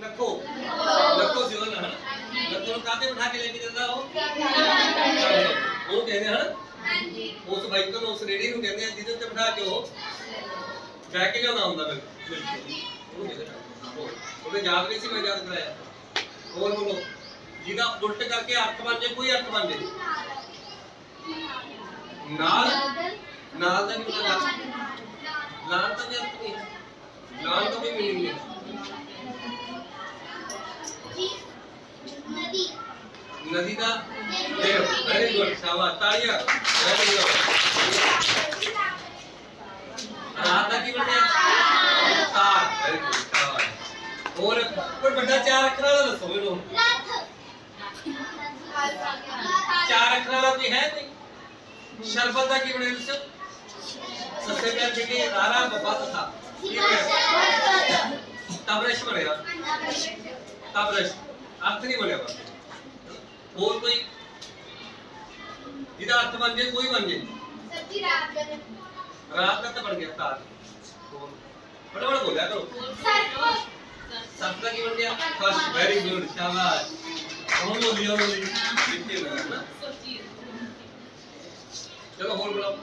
ਨੱਕੋ ਨੱਕੋ ਸੀ ਉਹਨਾਂ ਹਨਾ ਨੱਕੋ ਨੂੰ ਕਾਹਤੇ ਬਿਠਾ ਕੇ ਲੈ ਕੇ ਜਾਂਦਾ ਉਹ? ਉਹ ਕਹਿੰਦੇ ਹਨ ਉਸ ਬਾਈਕ ਨੂੰ ਉਸ ਰੇੜੀ ਨੂੰ ਕਹਿੰਦੇ ਆ ਜਿਹਦੇ ਉੱਤੇ ਬਿਠਾ ਕੇ ਉਹ ਬਹਿ ਕੇ ਲਿਆਉਂਦਾ ਹੁੰਦਾ ਬਿਲਕੁਲ ਉਹ ਕਹਿੰਦੇ ਆ। ਉਹ- ਉਹਨੇ ਯਾਦ ਨਹੀਂ ਸੀ ਮੈਂ ਯਾਦ ਕਰਾਇਆ? ਹੋਰ ਬੋਲੋ। ਜਿਹਦਾ ਉਲਟ ਕਰਕੇ ਅਰਥ ਬਣ ਜੇ ਕੋਈ ਅਰਥ ਬਣ ਜੇ? ਨਾਲ? ਨਾਲ ਦਾ ਕੀ ਮਤਲਬ ਨਾਲ। ਤਾਂ ਵੀ ਅਰਥ ਨਹੀਂ ਨਾਲ ਤਾਂ ਵੀ ਮੀਨਿੰਗ ਨਹੀਂ। नदीता वेरी गुड शाबाश तालियाँ वेरी गुड रात की बने तार वेरी गुड शाबाश और कोई बड़ा चार अक्षर वाला दसो बेटो चार अक्षर वाला भी है नहीं शरबत की बने दसो सबसे पहले देखिए रारा बाबा था तबरेश बनेगा तबरेश अर्थ नहीं बोलेगा ਤਬਰਸ਼ ਬਣਿਆ ਤਬਰਸ਼ ਅਰਥ ਨਹੀਂ ਬਣਿਆ ਬਸ ਹੋਰ ਕੋਈ ਜਿਹਦਾ ਅਰਥ ਬਣ ਜੇ ਕੋਈ ਬਣ ਜੇ ਰਾਤ ਦਾ ਤਾਂ ਬਣ ਗਿਆ ਤਾਰ ਹੋਰ ਬੜਾ ਬੜਾ ਬੋਲਿਆ ਕਰੋ ਸੱਤ ਦਾ ਕੀ ਬਣ ਗਿਆ ਫਸਟ ਵੈਰੀ ਗੁੱਡ ਸ਼ਾਬਾਸ਼ ਹੁਣ ਬੋਲੀ ਹੁਣ ਬੋਲੀ ਲਿਖੇ ਨਾ ਨਾ ਚਲੋ ਹੋਰ ਬੋਲੋ